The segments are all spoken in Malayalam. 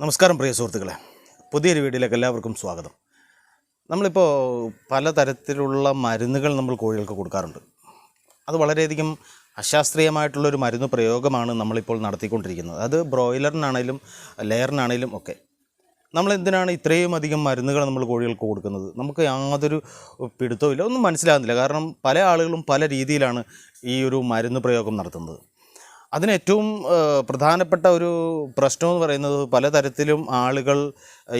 നമസ്കാരം പ്രിയ സുഹൃത്തുക്കളെ. പുതിയൊരു വീഡിയോയിലേക്ക് എല്ലാവർക്കും സ്വാഗതം. നമ്മളിപ്പോൾ പലതരത്തിലുള്ള മരുന്നുകൾ നമ്മൾ കോഴികൾക്ക് കൊടുക്കാറുണ്ട്. അത് വളരെയധികം അശാസ്ത്രീയമായിട്ടുള്ളൊരു മരുന്ന് പ്രയോഗമാണ് നമ്മളിപ്പോൾ നടത്തിക്കൊണ്ടിരിക്കുന്നത്. അത് ബ്രോയിലറിനാണേലും ലെയറിനാണേലും ഒക്കെ. നമ്മൾ എന്തിനാണ് ഇത്രയും അധികം മരുന്നുകൾ നമ്മൾ കോഴികൾക്ക് കൊടുക്കുന്നത്? നമുക്ക് യാതൊരു പിടുത്തവും ഒന്നും മനസ്സിലാകുന്നില്ല. കാരണം പല ആളുകളും പല രീതിയിലാണ് ഈ ഒരു മരുന്ന് പ്രയോഗം നടത്തുന്നത്. അതിന് ഏറ്റവും പ്രധാനപ്പെട്ട ഒരു പ്രശ്നം എന്ന് പറയുന്നത് പലതരത്തിലും ആളുകൾ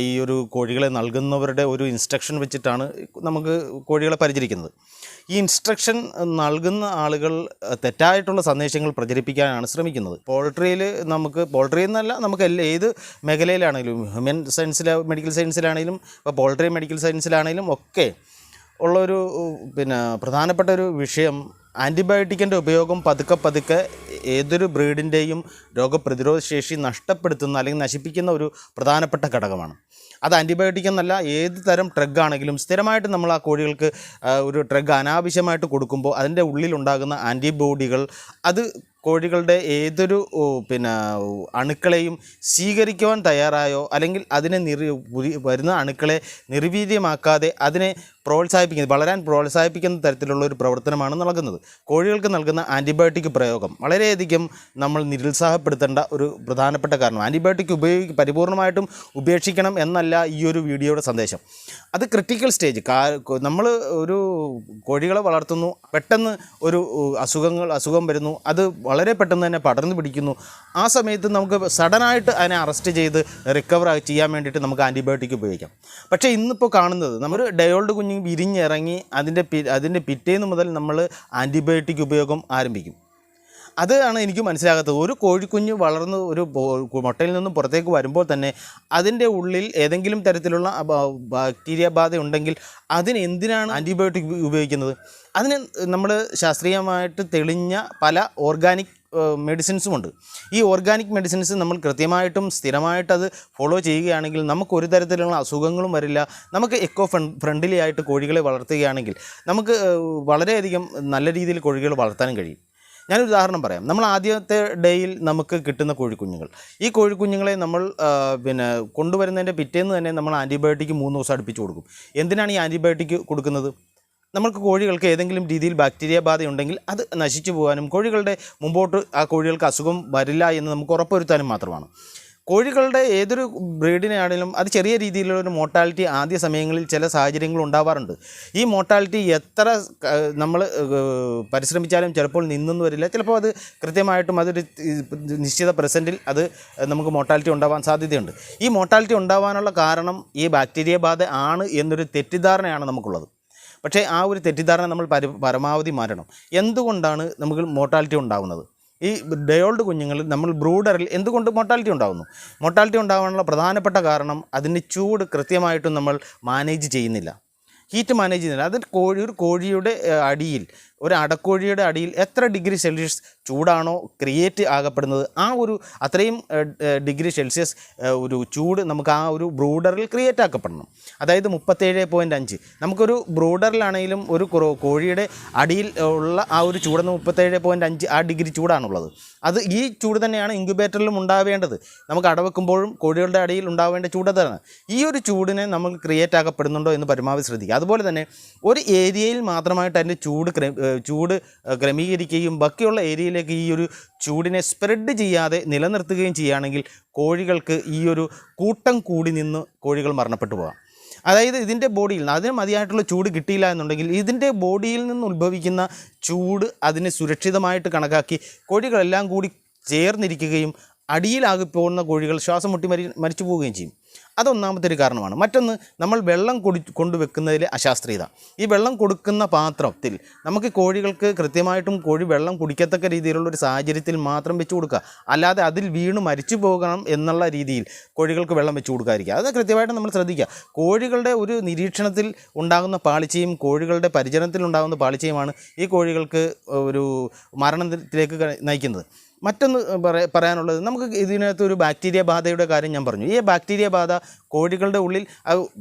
ഈ ഒരു കോഴികളെ നൽകുന്നവരുടെ ഒരു ഇൻസ്ട്രക്ഷൻ വെച്ചിട്ടാണ് നമുക്ക് കോഴികളെ പരിചരിക്കുന്നത്. ഈ ഇൻസ്ട്രക്ഷൻ നൽകുന്ന ആളുകൾ തെറ്റായിട്ടുള്ള സന്ദേശങ്ങൾ പ്രചരിപ്പിക്കാനാണ് ശ്രമിക്കുന്നത്. പോൾട്രിയിൽ നമുക്ക് പോൾട്രി എന്നല്ല നമുക്ക് എല്ലാ ഏത് മേഖലയിലാണെങ്കിലും ഹ്യൂമൻ സയൻസിലെ മെഡിക്കൽ സയൻസിലാണെങ്കിലും ഇപ്പോൾ പോൾട്രി മെഡിക്കൽ സയൻസിലാണെങ്കിലും ഒക്കെ ഉള്ളൊരു പിന്നെ പ്രധാനപ്പെട്ട ഒരു വിഷയം ആന്റിബയോട്ടിക്കിന്റെ ഉപയോഗം പതുക്കെ പതുക്കെ ഏതൊരു ബ്രീഡിന്റെയും രോഗപ്രതിരോധ ശേഷി നഷ്ടപ്പെടുത്തുന്ന അല്ലെങ്കിൽ നശിപ്പിക്കുന്ന ഒരു പ്രധാനപ്പെട്ട ഘടകമാണ്. അത് ആന്റിബയോട്ടിക് എന്നല്ല ഏത് തരം ഡ്രഗ് ആണെങ്കിലും സ്ഥിരമായിട്ട് നമ്മൾ ആ കോഴികൾക്ക് ഒരു ഡ്രഗ് അനാവശ്യമായിട്ട് കൊടുക്കുമ്പോൾ അതിന്റെ ഉള്ളിലുണ്ടാകുന്ന ആന്റിബോഡികൾ അത് കോഴികളുടെ ഏതൊരു പിന്നെ അണുക്കളെയും സ്വീകരിക്കുവാൻ തയ്യാറായോ അല്ലെങ്കിൽ അതിനെ നിർ വരുന്ന അണുക്കളെ നിർവീര്യമാക്കാതെ അതിനെ പ്രോത്സാഹിപ്പിക്കുന്നത് വളരാൻ പ്രോത്സാഹിപ്പിക്കുന്ന തരത്തിലുള്ള ഒരു പ്രവർത്തനമാണ് നൽകുന്നത്. കോഴികൾക്ക് നൽകുന്ന ആന്റിബയോട്ടിക് പ്രയോഗം വളരെയധികം നമ്മൾ നിരുത്സാഹപ്പെടുത്തേണ്ട ഒരു പ്രധാനപ്പെട്ട കാരണം. ആന്റിബയോട്ടിക് ഉപയോഗി പരിപൂർണമായിട്ടും ഉപേക്ഷിക്കണം എന്നല്ല ഈ ഒരു വീഡിയോയുടെ സന്ദേശം. അത് ക്രിട്ടിക്കൽ സ്റ്റേജ്. നമ്മൾ ഒരു കോഴികളെ വളർത്തുന്നു പെട്ടെന്ന് ഒരു അസുഖങ്ങൾ അസുഖം വരുന്നു അത് വളരെ പെട്ടെന്ന് തന്നെ പടർന്നു പിടിക്കുന്നു. ആ സമയത്ത് നമുക്ക് സഡനായിട്ട് അതിനെ അറസ്റ്റ് ചെയ്ത് റിക്കവർ ചെയ്യാൻ വേണ്ടിയിട്ട് നമുക്ക് ആന്റിബയോട്ടിക് ഉപയോഗിക്കാം. പക്ഷേ ഇന്നിപ്പോൾ കാണുന്നത് നമ്മൾ ഡയോൾഡ് കുഞ്ഞ് വിരിഞ്ഞിറങ്ങി അതിന്റെ അതിന്റെ പിറ്റേന്ന് മുതൽ നമ്മൾ ആന്റിബയോട്ടിക് ഉപയോഗം ആരംഭിക്കും. അതാണ് എനിക്ക് മനസ്സിലാകാത്തത്. ഒരു കോഴിക്കുഞ്ഞ് വളർന്ന് ഒരു മുട്ടയിൽ നിന്നും പുറത്തേക്ക് വരുമ്പോൾ തന്നെ അതിന്റെ ഉള്ളിൽ ഏതെങ്കിലും തരത്തിലുള്ള ബാക്ടീരിയ ബാധ ഉണ്ടെങ്കിൽ അതിന് എന്തിനാണ് ആന്റിബയോട്ടിക് ഉപയോഗിക്കുന്നത്? അതിന് നമ്മൾ ശാസ്ത്രീയമായിട്ട് തെളിഞ്ഞ പല ഓർഗാനിക് മെഡിസിൻസും ഉണ്ട് ഈ ഓർഗാനിക് മെഡിസിൻസ് നമ്മൾ കൃത്യമായിട്ടും സ്ഥിരമായിട്ടത് ഫോളോ ചെയ്യുകയാണെങ്കിൽ നമുക്ക് ഒരു തരത്തിലുള്ള അസുഖങ്ങളും വരില്ല. നമുക്ക് എക്കോ ഫ്രണ്ട്ലി ആയിട്ട് കോഴികളെ വളർത്തുകയാണെങ്കിൽ നമുക്ക് വളരെയധികം നല്ല രീതിയിൽ കോഴികൾ വളർത്താനും കഴിയും. ഞാനൊരു ഉദാഹരണം പറയാം. നമ്മൾ ആദ്യത്തെ ഡേയിൽ നമുക്ക് കിട്ടുന്ന കോഴിക്കുഞ്ഞുങ്ങൾ. ഈ കോഴിക്കുഞ്ഞുങ്ങളെ നമ്മൾ പിന്നെ കൊണ്ടുവരുന്നതിന്റെ പിറ്റേന്ന് തന്നെ നമ്മൾ ആന്റിബയോട്ടിക് മൂന്ന് ദിവസം അടുപ്പിച്ച് കൊടുക്കും. എന്തിനാണ് ഈ ആന്റിബയോട്ടിക് കൊടുക്കുന്നത്? നമ്മൾക്ക് കോഴികൾക്ക് ഏതെങ്കിലും രീതിയിൽ ബാക്ടീരിയ ബാധയുണ്ടെങ്കിൽ അത് നശിച്ചു പോകാനും കോഴികളുടെ മുമ്പോട്ട് ആ കോഴികൾക്ക് അസുഖം വരില്ല എന്ന് നമുക്ക് ഉറപ്പുവരുത്താനും മാത്രമാണ്. കോഴികളുടെ ഏതൊരു ബ്രീഡിനാണെങ്കിലും അത് ചെറിയ രീതിയിലുള്ള ഒരു മോർട്ടാലിറ്റി ആദ്യ സമയങ്ങളിൽ ചില സാഹചര്യങ്ങൾ ഉണ്ടാവാറുണ്ട്. ഈ മോർട്ടാലിറ്റി എത്ര നമ്മൾ പരിശ്രമിച്ചാലും ചിലപ്പോൾ നിന്നും വരില്ല. ചിലപ്പോൾ അത് കൃത്യമായിട്ടും അതൊരു നിശ്ചിത പ്രസന്റിൽ അത് നമുക്ക് മോർട്ടാലിറ്റി ഉണ്ടാവാൻ സാധ്യതയുണ്ട്. ഈ മോർട്ടാലിറ്റി ഉണ്ടാവാനുള്ള കാരണം ഈ ബാക്ടീരിയ ബാധ ആണ് എന്നൊരു തെറ്റിദ്ധാരണയാണ് നമുക്കുള്ളത്. പക്ഷേ ആ ഒരു തെറ്റിദ്ധാരണ നമ്മൾ പരി പരമാവധി മാറ്റണം. എന്തുകൊണ്ടാണ് നമുക്ക് മോർട്ടാലിറ്റി ഉണ്ടാകുന്നത്? ഈ ഡയോൾഡ് കുഞ്ഞുങ്ങളിൽ നമ്മൾ ബ്രൂഡറിൽ എന്തുകൊണ്ട് മോർട്ടാലിറ്റി ഉണ്ടാകുന്നു? മോർട്ടാലിറ്റി ഉണ്ടാകാനുള്ള പ്രധാനപ്പെട്ട കാരണം അതിന്റെ ചൂട് കൃത്യമായിട്ടും നമ്മൾ മാനേജ് ചെയ്യുന്നില്ല. ഹീറ്റ് മാനേജ് ചെയ്യുന്നില്ല. അത് കോഴി ഒരു കോഴിയുടെ അടിയിൽ ഒരു അടക്കോഴിയുടെ അടിയിൽ എത്ര ഡിഗ്രി സെൽഷ്യസ് ചൂടാണോ ക്രിയേറ്റ് ആകപ്പെടുന്നത്? ആ ഒരു അത്രയും ഡിഗ്രി സെൽഷ്യസ് ഒരു ചൂട് നമുക്ക് ആ ഒരു ബ്രൂഡറിൽ ക്രിയേറ്റ് ആക്കപ്പെടണം. അതായത് മുപ്പത്തേഴ് പോയിന്റ് അഞ്ച്. നമുക്കൊരു ബ്രൂഡറിലാണെങ്കിലും ഒരു കോഴിയുടെ അടിയിൽ ഉള്ള ആ ഒരു ചൂടെന്ന് മുപ്പത്തേഴ് പോയിന്റ് അഞ്ച് ആ ഡിഗ്രി ചൂടാണുള്ളത്. അത് ഈ ചൂട് തന്നെയാണ് ഇൻക്യുബേറ്ററിലും ഉണ്ടാവേണ്ടത്. നമുക്ക് അടവെക്കുമ്പോഴും കോഴികളുടെ അടിയിൽ ഉണ്ടാവേണ്ട ചൂട് അതാണ്. ഈ ഒരു ചൂടിനെ നമുക്ക് ക്രിയേറ്റ് ആക്കപ്പെടുന്നുണ്ടോ എന്ന് പരമാവധി ശ്രദ്ധിക്കുക. അതുപോലെ തന്നെ ഒരു ഏരിയയിൽ മാത്രമായിട്ട് അതിന്റെ ചൂട് ചൂട് ക്രമീകരിക്കുകയും ബാക്കിയുള്ള ഏരിയയിലേക്ക് ഈ ഒരു ചൂടിനെ സ്പ്രെഡ് ചെയ്യാതെ നിലനിർത്തുകയും ചെയ്യുകയാണെങ്കിൽ കോഴികൾക്ക് ഈ ഒരു കൂട്ടം കൂടി നിന്ന് കോഴികൾ മരണപ്പെട്ടു പോകാം. അതായത് ഇതിന്റെ ബോഡിയിൽ നിന്ന് അതിന് മതിയായിട്ടുള്ള ചൂട് കിട്ടിയില്ല എന്നുണ്ടെങ്കിൽ ഇതിന്റെ ബോഡിയിൽ നിന്ന് ഉത്ഭവിക്കുന്ന ചൂട് അതിനെ സുരക്ഷിതമായിട്ട് കണക്കാക്കി കോഴികളെല്ലാം കൂടി ചേർന്നിരിക്കുകയും അടിയിലാകി പോകുന്ന കോഴികൾ ശ്വാസം മുട്ടി മരി മരിച്ചു പോവുകയും ചെയ്യും. അതൊന്നാമത്തെ ഒരു കാരണമാണ്. മറ്റൊന്ന് നമ്മൾ വെള്ളം കൊടി കൊണ്ടുവെക്കുന്നതിൽ അശാസ്ത്രീയത. ഈ വെള്ളം കൊടുക്കുന്ന പാത്രത്തിൽ നമുക്ക് കോഴികൾക്ക് കൃത്യമായിട്ടും കോഴി വെള്ളം കുടിക്കത്തക്ക രീതിയിലുള്ള ഒരു സാഹചര്യത്തിൽ മാത്രം വെച്ച് കൊടുക്കുക. അല്ലാതെ അതിൽ വീണ് മരിച്ചു പോകണം എന്നുള്ള രീതിയിൽ കോഴികൾക്ക് വെള്ളം വെച്ച് കൊടുക്കാതിരിക്കുക. അത് കൃത്യമായിട്ട് നമ്മൾ ശ്രദ്ധിക്കുക. കോഴികളുടെ ഒരു നിരീക്ഷണത്തിൽ ഉണ്ടാകുന്ന പാളിച്ചയും കോഴികളുടെ പരിചരണത്തിൽ ഉണ്ടാകുന്ന പാളിച്ചയുമാണ് ഈ കോഴികൾക്ക് ഒരു മരണത്തിലേക്ക് നയിക്കുന്നത്. മറ്റൊന്ന് പറ- പറയാനുള്ളത് നമുക്ക് ഇതിനകത്ത് ഒരു ബാക്ടീരിയ ബാധയുടെ കാര്യം ഞാൻ പറഞ്ഞു. ഈ ബാക്ടീരിയ ബാധ കോഴികളുടെ ഉള്ളിൽ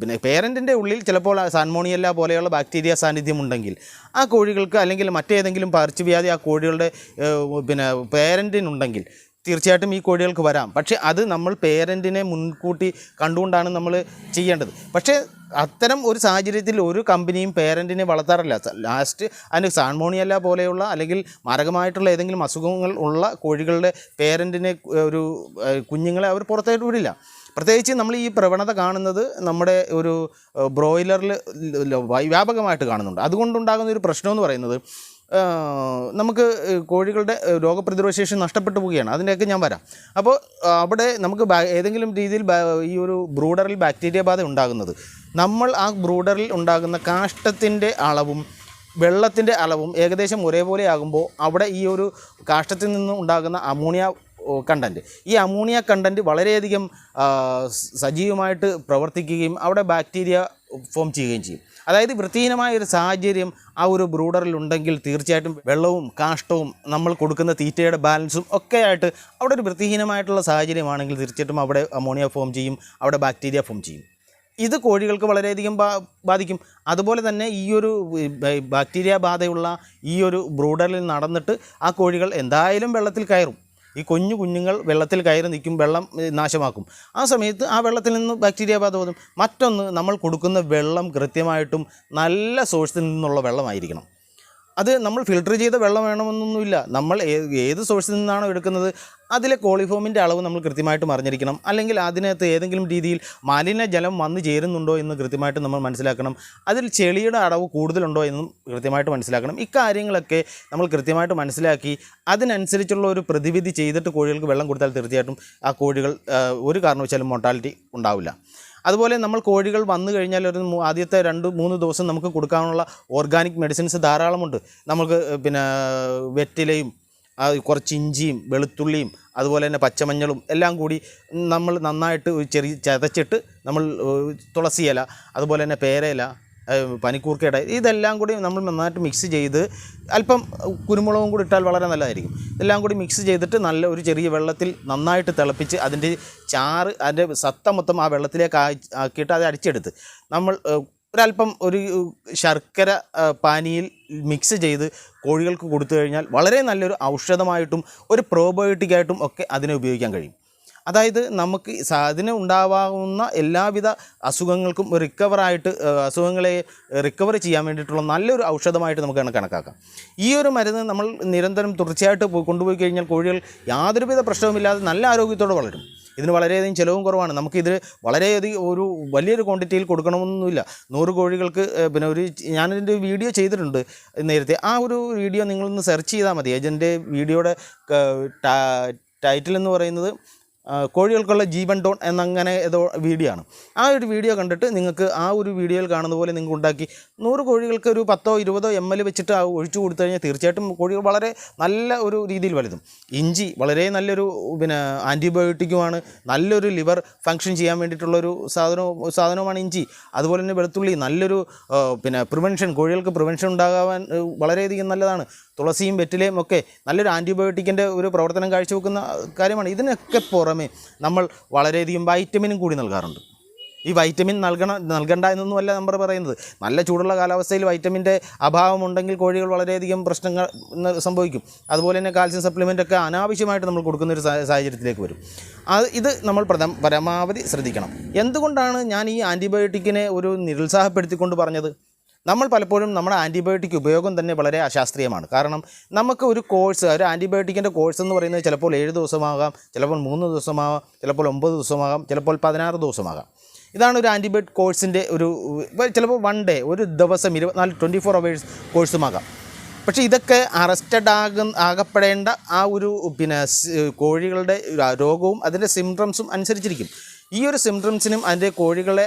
പിന്നെ പേരന്റിന്റെ ഉള്ളിൽ ചിലപ്പോൾ സാൻമോണിയല്ല പോലെയുള്ള ബാക്ടീരിയ സാന്നിധ്യം ഉണ്ടെങ്കിൽ ആ കോഴികൾക്ക് അല്ലെങ്കിൽ മറ്റേതെങ്കിലും പകർച്ചവ്യാധി ആ കോഴികളുടെ പിന്നെ പേരന്റിനുണ്ടെങ്കിൽ തീർച്ചയായിട്ടും ഈ കോഴികൾക്ക് വരാം. പക്ഷേ അത് നമ്മൾ പേരന്റിനെ മുൻകൂട്ടി കണ്ടുകൊണ്ടാണ് നമ്മൾ ചെയ്യേണ്ടത്. പക്ഷേ അത്തരം ഒരു സാഹചര്യത്തിൽ ഒരു കമ്പനിയും പേരന്റിനെ വളർത്താറില്ല. ലാസ്റ്റ് അതിന് സാൺമോണിയല്ല പോലെയുള്ള അല്ലെങ്കിൽ മാരകമായിട്ടുള്ള ഏതെങ്കിലും അസുഖങ്ങൾ ഉള്ള കോഴികളുടെ പേരന്റിനെ ഒരു കുഞ്ഞുങ്ങളെ അവർ പുറത്തേക്ക് വിടില്ല. പ്രത്യേകിച്ച് നമ്മൾ ഈ പ്രവണത കാണുന്നത് നമ്മുടെ ഒരു ബ്രോയിലറിൽ വ്യാപകമായിട്ട് കാണുന്നുണ്ട്. അതുകൊണ്ടുണ്ടാകുന്ന ഒരു പ്രശ്നമെന്ന് പറയുന്നത് നമുക്ക് കോഴികളുടെ രോഗപ്രതിരോധ ശേഷി നഷ്ടപ്പെട്ടു പോവുകയാണ്. അതിന്റെയൊക്കെ ഞാൻ വരാം. അപ്പോൾ അവിടെ നമുക്ക് ഏതെങ്കിലും രീതിയിൽ ഈ ഒരു ബ്രൂഡറിൽ ബാക്ടീരിയ ബാധ ഉണ്ടാകുന്നത് നമ്മൾ ആ ബ്രൂഡറിൽ ഉണ്ടാകുന്ന കാഷ്ടത്തിന്റെ അളവും വെള്ളത്തിന്റെ അളവും ഏകദേശം ഒരേപോലെ ആകുമ്പോൾ അവിടെ ഈ ഒരു കാഷ്ടത്തിൽ നിന്നും ഉണ്ടാകുന്ന അമോണിയ കണ്ടന്റ് ഈ അമോണിയ കണ്ടന്റ് വളരെയധികം സജീവമായിട്ട് പ്രവർത്തിക്കുകയും അവിടെ ബാക്ടീരിയ ഫോം ചെയ്യുകയും ചെയ്യും. അതായത് വൃത്തിഹീനമായ ഒരു സാഹചര്യം ആ ഒരു ബ്രൂഡറിൽ ഉണ്ടെങ്കിൽ തീർച്ചയായിട്ടും വെള്ളവും കാഷ്ടവും നമ്മൾ കൊടുക്കുന്ന തീറ്റയുടെ ബാലൻസും ഒക്കെ ആയിട്ട് അവിടെ ഒരു വൃത്തിഹീനമായിട്ടുള്ള സാഹചര്യമാണെങ്കിൽ തീർച്ചയായിട്ടും അവിടെ അമോണിയ ഫോം ചെയ്യും അവിടെ ബാക്ടീരിയ ഫോം ചെയ്യും. ഇത് കോഴികൾക്ക് വളരെയധികം ബാധിക്കും. അതുപോലെ തന്നെ ഈ ഒരു ബാക്ടീരിയ ബാധയുള്ള ഈ ഒരു ബ്രൂഡറിൽ നടന്നിട്ട് ആ കോഴികൾ എന്തായാലും വെള്ളത്തിൽ കയറും. ഈ കുഞ്ഞു കുഞ്ഞുങ്ങൾ വെള്ളത്തിൽ കയറി നിൽക്കും വെള്ളം നാശമാക്കും. ആ സമയത്ത് ആ വെള്ളത്തിൽ നിന്ന് ബാക്ടീരിയ ബാധ വരും. മറ്റൊന്ന് നമ്മൾ കൊടുക്കുന്ന വെള്ളം കൃത്യമായിട്ടും നല്ല സോഴ്സിൽ നിന്നുള്ള വെള്ളമായിരിക്കണം. അത് നമ്മൾ ഫിൽട്ടർ ചെയ്ത വെള്ളം വേണമെന്നൊന്നുമില്ല. നമ്മൾ ഏത് സോഴ്സിൽ നിന്നാണോ എടുക്കുന്നത് അതിലെ കോളിഫോമിന്റെ അളവ് നമ്മൾ കൃത്യമായിട്ട് അറിഞ്ഞിരിക്കണം. അല്ലെങ്കിൽ അതിനകത്ത് ഏതെങ്കിലും രീതിയിൽ മാലിന്യജലം വന്നു ചേരുന്നുണ്ടോ എന്ന് കൃത്യമായിട്ട് നമ്മൾ മനസ്സിലാക്കണം. അതിൽ ചെളിയുടെ അളവ് കൂടുതലുണ്ടോ എന്നും കൃത്യമായിട്ട് മനസ്സിലാക്കണം. ഇക്കാര്യങ്ങളൊക്കെ നമ്മൾ കൃത്യമായിട്ട് മനസ്സിലാക്കി അതിനനുസരിച്ചുള്ള ഒരു പ്രതിവിധി ചെയ്തിട്ട് കോഴികൾക്ക് വെള്ളം കൊടുത്താൽ തീർച്ചയായിട്ടും ആ കോഴികൾ ഒരു കാരണവശാലും മോർട്ടാലിറ്റി ഉണ്ടാവില്ല. അതുപോലെ നമ്മൾ കോഴികൾ വന്നു കഴിഞ്ഞാൽ ഒരു ആദ്യത്തെ രണ്ട് മൂന്ന് ദിവസം നമുക്ക് കൊടുക്കാനുള്ള ഓർഗാനിക് മെഡിസിൻസ് ധാരാളമുണ്ട്. നമുക്ക് പിന്നെ വെറ്റിലയും കുറച്ച് ഇഞ്ചിയും വെളുത്തുള്ളിയും അതുപോലെ തന്നെ പച്ചമഞ്ഞളും എല്ലാം കൂടി നമ്മൾ നന്നായിട്ട് ചെറിയ ചതച്ചിട്ട് നമ്മൾ തുളസിയില അതുപോലെ തന്നെ പേരയില പനിക്കൂർക്കയുടെ ഇതെല്ലാം കൂടി നമ്മൾ നന്നായിട്ട് മിക്സ് ചെയ്ത് അല്പം കുരുമുളകും കൂടി ഇട്ടാൽ വളരെ നല്ലതായിരിക്കും. ഇതെല്ലാം കൂടി മിക്സ് ചെയ്തിട്ട് നല്ല ഒരു ചെറിയ വെള്ളത്തിൽ നന്നായിട്ട് തിളപ്പിച്ച് അതിന്റെ ചാറ് അതിന്റെ സത്ത മൊത്തം ആ വെള്ളത്തിലേക്ക് ആക്കിയിട്ട് അത് അടിച്ചെടുത്ത്. നമ്മൾ ഒരല്പം ഒരു ശർക്കര പാനീയിൽ മിക്സ് ചെയ്ത് കോഴികൾക്ക് കൊടുത്തു കഴിഞ്ഞാൽ വളരെ നല്ലൊരു ഔഷധമായിട്ടും ഒരു പ്രോബയോട്ടിക്കായിട്ടും ഒക്കെ അതിനെ ഉപയോഗിക്കാൻ കഴിയും. അതായത് നമുക്ക് അതിന് ഉണ്ടാവാവുന്ന എല്ലാവിധ അസുഖങ്ങൾക്കും റിക്കവറായിട്ട് അസുഖങ്ങളെ റിക്കവർ ചെയ്യാൻ വേണ്ടിയിട്ടുള്ള നല്ലൊരു ഔഷധമായിട്ട് നമുക്ക് കണക്കാക്കാം. ഈ ഒരു മരുന്ന് നമ്മൾ നിരന്തരം തുടർച്ചയായിട്ട് പോയി കൊണ്ടുപോയി കഴിഞ്ഞാൽ കോഴികൾ യാതൊരുവിധ പ്രശ്നവുമില്ലാതെ നല്ല ആരോഗ്യത്തോടെ വളരും. ഇതിന് വളരെയധികം ചിലവും കുറവാണ്. നമുക്കിത് വളരെയധികം ഒരു വലിയൊരു ക്വാണ്ടിറ്റിയിൽ കൊടുക്കണമെന്നൊന്നുമില്ല. നൂറ് കോഴികൾക്ക് പിന്നെ ഒരു ഞാനിതിന്റെ വീഡിയോ ചെയ്തിട്ടുണ്ട് നേരത്തെ. ആ ഒരു വീഡിയോ നിങ്ങളൊന്ന് സെർച്ച് ചെയ്താൽ മതി. ഏജന്റെ വീഡിയോയുടെ ടൈറ്റിൽ എന്ന് പറയുന്നത് കോഴികൾക്കുള്ള ജീവൻ ഡോൺ എന്നങ്ങനെ ഏതോ വീഡിയോ ആണ് ആ ഒരു വീഡിയോ കണ്ടിട്ട് നിങ്ങൾക്ക് ആ ഒരു വീഡിയോയിൽ കാണുന്ന പോലെ നിങ്ങൾക്ക് ഉണ്ടാക്കി നൂറ് കോഴികൾക്ക് ഒരു പത്തോ ഇരുപതോ എം എൽ വെച്ചിട്ട് ഒഴിച്ചു കൊടുത്തു കഴിഞ്ഞാൽ തീർച്ചയായിട്ടും കോഴികൾ വളരെ നല്ല ഒരു രീതിയിൽ വലുതും. ഇഞ്ചി വളരെ നല്ലൊരു പിന്നെ ആന്റിബയോട്ടിക്കുമാണ് നല്ലൊരു ലിവർ ഫങ്ഷൻ ചെയ്യാൻ വേണ്ടിയിട്ടുള്ളൊരു സാധനവും സാധനവുമാണ് ഇഞ്ചി. അതുപോലെ തന്നെ വെളുത്തുള്ളി നല്ലൊരു പിന്നെ പ്രിവെൻഷൻ കോഴികൾക്ക് പ്രിവെൻഷൻ ഉണ്ടാകാൻ വളരെയധികം നല്ലതാണ്. തുളസിയും വെറ്റിലയും ഒക്കെ നല്ലൊരു ആന്റിബയോട്ടിക്കിന്റെ ഒരു പ്രവർത്തനം കാഴ്ചവെക്കുന്ന കാര്യമാണ്. ഇതിനൊക്കെ പുറമെ നമ്മൾ വളരെയധികം വൈറ്റമിനും കൂടി നൽകാറുണ്ട്. ഈ വൈറ്റമിൻ നൽകണം നൽകണ്ട എന്നൊന്നുമല്ല നമ്മൾ പറയുന്നത്. നല്ല ചൂടുള്ള കാലാവസ്ഥയിൽ വൈറ്റമിന്റെ അഭാവമുണ്ടെങ്കിൽ കോഴികൾ വളരെയധികം പ്രശ്നങ്ങൾ സംഭവിക്കും. അതുപോലെ തന്നെ കാൽസ്യം സപ്ലിമെന്റ് ഒക്കെ അനാവശ്യമായിട്ട് നമ്മൾ കൊടുക്കുന്ന ഒരു സാഹചര്യത്തിലേക്ക് വരും. അത് ഇത് നമ്മൾ പരമാവധി ശ്രദ്ധിക്കണം. എന്തുകൊണ്ടാണ് ഞാൻ ഈ ആന്റിബയോട്ടിക്കിനെ ഒരു നിരുത്സാഹപ്പെടുത്തിക്കൊണ്ട് പറഞ്ഞത്? നമ്മൾ പലപ്പോഴും നമ്മുടെ ആന്റിബയോട്ടിക് ഉപയോഗം തന്നെ വളരെ അശാസ്ത്രീയമാണ്. കാരണം നമുക്ക് ഒരു കോഴ്സ് ഒരു ആന്റിബയോട്ടിക്കിന്റെ കോഴ്സ് എന്ന് പറയുന്നത് ചിലപ്പോൾ ഏഴ് ദിവസമാകാം ചിലപ്പോൾ മൂന്ന് ദിവസമാകാം ചിലപ്പോൾ ഒമ്പത് ദിവസമാകാം ചിലപ്പോൾ പതിനാറ് ദിവസമാകാം. ഇതാണ് ഒരു ആന്റിബയോട്ടിക് കോഴ്സിന്റെ ഒരു ചിലപ്പോൾ വൺ ഡേ ഒരു ദിവസം ഇരുപത്തിനാല് ട്വന്റി ഫോർ അവേഴ്സ് കോഴ്സുമാകാം പക്ഷേ ഇതൊക്കെ അറസ്റ്റഡ് ആകുന്ന ആകപ്പെടേണ്ട ആ ഒരു പിന്നെ കോഴികളുടെ രോഗവും അതിന്റെ സിംറ്റംസും അനുസരിച്ചിരിക്കും. ഈ ഒരു സിംറ്റംസിനും അതിന്റെ കോഴികളെ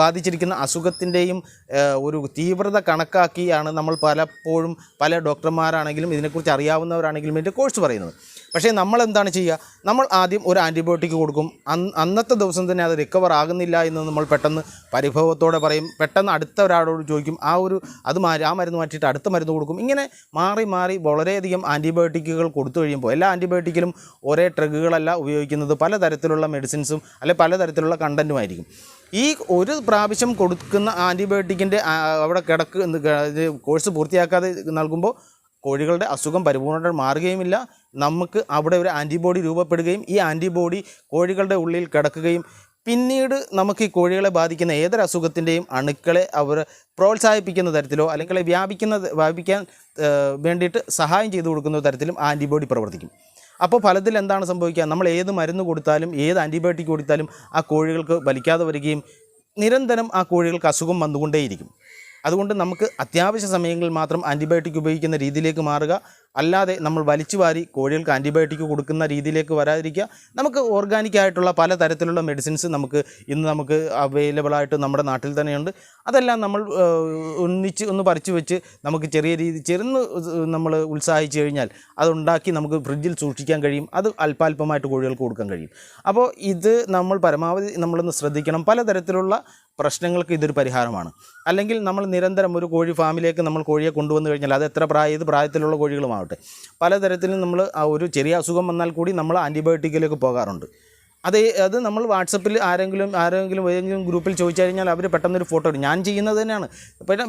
ബാധിച്ചിരിക്കുന്ന അസുഖത്തിന്റെയും ഒരു തീവ്രത കണക്കാക്കിയാണ് നമ്മൾ പലപ്പോഴും പല ഡോക്ടർമാരാണെങ്കിലും ഇതിനെക്കുറിച്ച് അറിയാവുന്നവരാണെങ്കിലും ഇതിന്റെ കോഴ്സ് പറയുന്നത്. പക്ഷേ നമ്മൾ എന്താണ് ചെയ്യുക? നമ്മൾ ആദ്യം ഒരു ആന്റിബയോട്ടിക് കൊടുക്കും. അന്നത്തെ ദിവസം തന്നെ അത് റിക്കവർ ആകുന്നില്ല എന്ന് നമ്മൾ പെട്ടെന്ന് പരിഭവത്തോടെ പറയും. പെട്ടെന്ന് അടുത്ത ഒരാളോട് ചോദിക്കും. ആ ഒരു അത് മാറി ആ മരുന്ന് മാറ്റിയിട്ട് അടുത്ത മരുന്ന് കൊടുക്കും. ഇങ്ങനെ മാറി മാറി വളരെയധികം ആന്റിബയോട്ടിക്കുകൾ കൊടുത്തു കഴിയുമ്പോൾ എല്ലാ ആന്റിബയോട്ടിക്കിലും ഒരേ ഡ്രഗുകളല്ല ഉപയോഗിക്കുന്നത്. പലതരത്തിലുള്ള മെഡിസിൻസും അല്ലെ പലതരത്തിലുള്ള കണ്ടന്റുമായിരിക്കും ഈ ഒരു പ്രാവശ്യം കൊടുക്കുന്ന ആന്റിബയോട്ടിക്കിന്റെ അവിടെ കിടക്ക് കോഴ്സ് പൂർത്തിയാക്കാതെ നൽകുമ്പോൾ കോഴികളുടെ അസുഖം പരിപൂർണമായിട്ട് മാറുകയുമില്ല. നമുക്ക് അവിടെ ഒരു ആന്റിബോഡി രൂപപ്പെടുകയും ഈ ആന്റിബോഡി കോഴികളുടെ ഉള്ളിൽ കിടക്കുകയും പിന്നീട് നമുക്ക് ഈ കോഴികളെ ബാധിക്കുന്ന ഏതൊരു അസുഖത്തിന്റെയും അണുക്കളെ അവർ പ്രോത്സാഹിപ്പിക്കുന്ന തരത്തിലോ അല്ലെങ്കിൽ വ്യാപിക്കുന്ന വ്യാപിക്കാൻ വേണ്ടിയിട്ട് സഹായം ചെയ്തു കൊടുക്കുന്ന തരത്തിലും ആന്റിബോഡി പ്രവർത്തിക്കും. അപ്പോൾ ഫലത്തിൽ എന്താണ് സംഭവിക്കുക? നമ്മൾ ഏത് മരുന്ന് കൊടുത്താലും ഏത് ആന്റിബയോട്ടിക് കൊടുത്താലും ആ കോഴികൾക്ക് വലിക്കാതെ വരികയും നിരന്തരം ആ കോഴികൾക്ക് അസുഖം വന്നുകൊണ്ടേയിരിക്കും. അതുകൊണ്ട് നമുക്ക് അത്യാവശ്യ സമയങ്ങളിൽ മാത്രം ആന്റിബയോട്ടിക് ഉപയോഗിക്കുന്ന രീതിയിലേക്ക് മാറുക. അല്ലാതെ നമ്മൾ വലിച്ചു വാരി കോഴികൾക്ക് ആന്റിബയോട്ടിക് കൊടുക്കുന്ന രീതിയിലേക്ക് വരാതിരിക്കുക. നമുക്ക് ഓർഗാനിക് ആയിട്ടുള്ള പല തരത്തിലുള്ള മെഡിസിൻസ് നമുക്ക് ഇന്ന് നമുക്ക് അവൈലബിൾ ആയിട്ട് നമ്മുടെ നാട്ടിൽ തന്നെയുണ്ട്. അതെല്ലാം നമ്മൾ ഒന്നിച്ച് ഒന്ന് പറിച്ചു വെച്ച് നമുക്ക് ചെറിയ രീതി ചെറുന്ന് നമ്മൾ ഉത്സാഹിച്ച് കഴിഞ്ഞാൽ അതുണ്ടാക്കി നമുക്ക് ഫ്രിഡ്ജിൽ സൂക്ഷിക്കാൻ കഴിയും. അത് അല്പാൽപമായിട്ട് കോഴികൾക്ക് കൊടുക്കാൻ കഴിയും. അപ്പോൾ ഇത് നമ്മൾ പരമാവധി നമ്മളൊന്ന് ശ്രദ്ധിക്കണം. പലതരത്തിലുള്ള പ്രശ്നങ്ങൾക്ക് ഇതൊരു പരിഹാരമാണ്. അല്ലെങ്കിൽ നമ്മൾ നിരന്തരം ഒരു കോഴി ഫാമിലേക്ക് നമ്മൾ കോഴിയെ കൊണ്ടുവന്നു കഴിഞ്ഞാൽ അത് എത്ര പ്രായ ഏത് പ്രായത്തിലുള്ള കോഴികളുമാവട്ടെ പലതരത്തിലും നമ്മൾ ആ ഒരു ചെറിയ അസുഖം വന്നാൽ കൂടി നമ്മൾ ആന്റിബയോട്ടിക്കിലേക്ക് പോകാറുണ്ട്. അത് അത് നമ്മൾ വാട്സപ്പിൽ ആരെങ്കിലും ആരെങ്കിലും ഏതെങ്കിലും ഗ്രൂപ്പിൽ ചോദിച്ചു കഴിഞ്ഞാൽ അവർ പെട്ടെന്നൊരു ഫോട്ടോ ഇടും ഞാൻ ചെയ്യുന്നത് തന്നെയാണ്.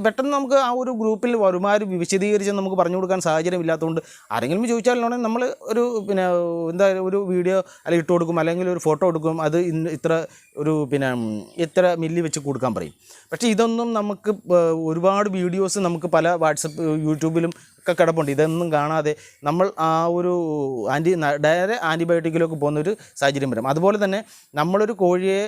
പെട്ടെന്ന് നമുക്ക് ആ ഒരു ഗ്രൂപ്പിൽ ഒരുമാതിരി വിശദീകരിച്ച് നമുക്ക് പറഞ്ഞു കൊടുക്കാൻ സാഹചര്യം ഇല്ലാത്തതുകൊണ്ട് ആരെങ്കിലും ചോദിച്ചാലാണെങ്കിൽ നമ്മൾ ഒരു പിന്നെ എന്താ ഒരു വീഡിയോ അല്ലെങ്കിൽ ഇട്ട് കൊടുക്കും അല്ലെങ്കിൽ ഒരു ഫോട്ടോ എടുക്കും അത് ഇത്ര ഒരു പിന്നെ ഇത്ര മില്ലി വെച്ച് കൊടുക്കാൻ പറയും. പക്ഷേ ഇതൊന്നും നമുക്ക് ഒരുപാട് വീഡിയോസ് നമുക്ക് പല വാട്സപ്പ് യൂട്യൂബിലും ഒക്കെ കിടപ്പുണ്ട്. ഇതൊന്നും കാണാതെ നമ്മൾ ആ ഒരു ആന്റി ഡയറെ ആന്റിബയോട്ടിക്കിലേക്ക് പോകുന്ന ഒരു സാഹചര്യം വരും. അതുപോലെ തന്നെ നമ്മളൊരു കോഴിയെ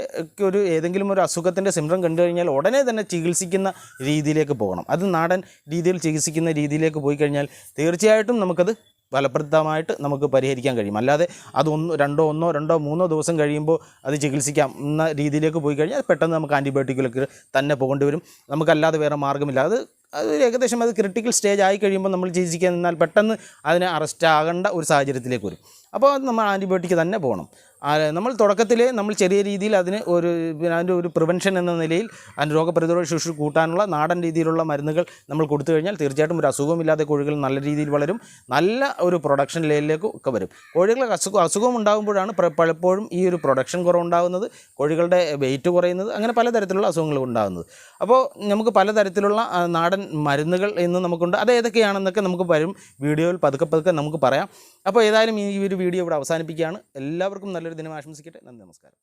ഒരു ഏതെങ്കിലും ഒരു അസുഖത്തിന്റെ സിംറ്റം കണ്ടു കഴിഞ്ഞാൽ ഉടനെ തന്നെ ചികിത്സിക്കുന്ന രീതിയിലേക്ക് പോകണം. അത് നാടൻ രീതിയിൽ ചികിത്സിക്കുന്ന രീതിയിലേക്ക് പോയി കഴിഞ്ഞാൽ തീർച്ചയായിട്ടും നമുക്കത് ഫലപ്രദമായിട്ട് നമുക്ക് പരിഹരിക്കാൻ കഴിയും. അല്ലാതെ അത് ഒന്ന് രണ്ടോ ഒന്നോ രണ്ടോ മൂന്നോ ദിവസം കഴിയുമ്പോൾ അത് ചികിത്സിക്കാം എന്ന രീതിയിലേക്ക് പോയി കഴിഞ്ഞാൽ പെട്ടെന്ന് നമുക്ക് ആന്റിബയോട്ടിക്കിലൊക്കെ തന്നെ പോകേണ്ടി വരും. നമുക്കല്ലാതെ വേറെ മാർഗമില്ല. അത് അത് ഏകദേശം അത് ക്രിട്ടിക്കൽ സ്റ്റേജ് ആയി കഴിയുമ്പോൾ നമ്മൾ ചികിത്സിക്കാൻ നിന്നാൽ പെട്ടെന്ന് അതിനെ അറസ്റ്റ് ആകേണ്ട ഒരു സാഹചര്യത്തിലേക്ക് വരും. അപ്പോൾ അത് നമ്മൾ ആന്റിബയോട്ടിക് തന്നെ പോകണം. നമ്മൾ തുടക്കത്തിൽ നമ്മൾ ചെറിയ രീതിയിൽ അതിന് ഒരു അതിന്റെ ഒരു പ്രിവെൻഷൻ എന്ന നിലയിൽ അതിന്റെ രോഗപ്രതിരോധ ശേഷി കൂട്ടാനുള്ള നാടൻ രീതിയിലുള്ള മരുന്നുകൾ നമ്മൾ കൊടുത്തു കഴിഞ്ഞാൽ തീർച്ചയായിട്ടും ഒരു അസുഖമില്ലാതെ കോഴികൾ നല്ല രീതിയിൽ വളരും. നല്ല ഒരു പ്രൊഡക്ഷൻ ലെവലിലേക്ക് ഒക്കെ വരും. കോഴികൾക്ക് അസുഖം അസുഖം ഉണ്ടാകുമ്പോഴാണ് പലപ്പോഴും ഈ ഒരു പ്രൊഡക്ഷൻ കുറവുണ്ടാകുന്നത് കോഴികളുടെ വെയിറ്റ് കുറയുന്നത് അങ്ങനെ പലതരത്തിലുള്ള അസുഖങ്ങൾ ഉണ്ടാകുന്നത്. അപ്പോൾ നമുക്ക് പലതരത്തിലുള്ള നാടൻ മരുന്നുകൾ ഇന്ന് നമുക്കുണ്ട്. അത് ഏതൊക്കെയാണെന്നൊക്കെ നമുക്ക് വരും. വീഡിയോയിൽ പതുക്കെ പതുക്കെ നമുക്ക് പറയാം. അപ്പോൾ ഏതായാലും ഈ ഒരു വീഡിയോ ഇവിടെ അവസാനിപ്പിക്കുകയാണ്. എല്ലാവർക്കും നല്ലൊരു ദിനം ആശംസിക്കട്ടെ. നന്ദി നമസ്കാരം.